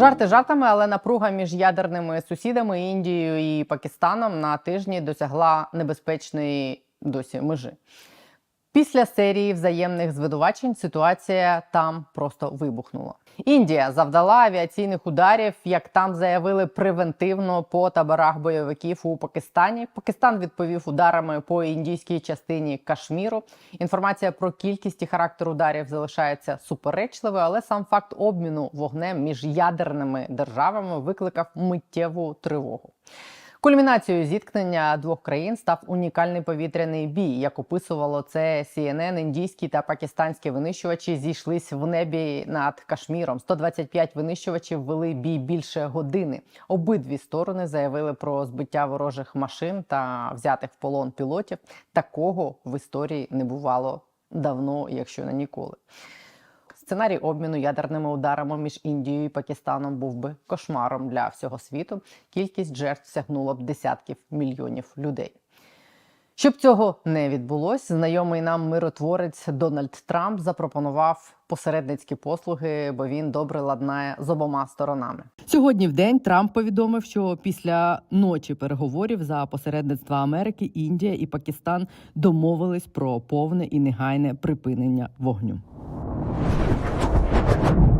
Жарти жартами, але напруга між ядерними сусідами Індією і Пакистаном на тижні досягла небезпечної досі межі. Після серії взаємних звинувачень ситуація там просто вибухнула. Індія завдала авіаційних ударів, як там заявили превентивно по таборах бойовиків у Пакистані. Пакистан відповів ударами по індійській частині Кашміру. Інформація про кількість і характер ударів залишається суперечливою, але сам факт обміну вогнем між ядерними державами викликав миттєву тривогу. Кульмінацією зіткнення двох країн став унікальний повітряний бій. Як описувало це CNN, індійські та пакистанські винищувачі зійшлись в небі над Кашміром. 125 винищувачів вели бій більше години. Обидві сторони заявили про збиття ворожих машин та взятих в полон пілотів. Такого в історії не бувало давно, якщо не ніколи. Сценарій обміну ядерними ударами між Індією і Пакистаном був би кошмаром для всього світу. Кількість жертв сягнула б десятків мільйонів людей. Щоб цього не відбулось, знайомий нам миротворець Дональд Трамп запропонував посередницькі послуги, бо він добре ладнає з обома сторонами. Сьогодні в день Трамп повідомив, що після ночі переговорів за посередництва Америки Індія і Пакистан домовились про повне і негайне припинення вогню. you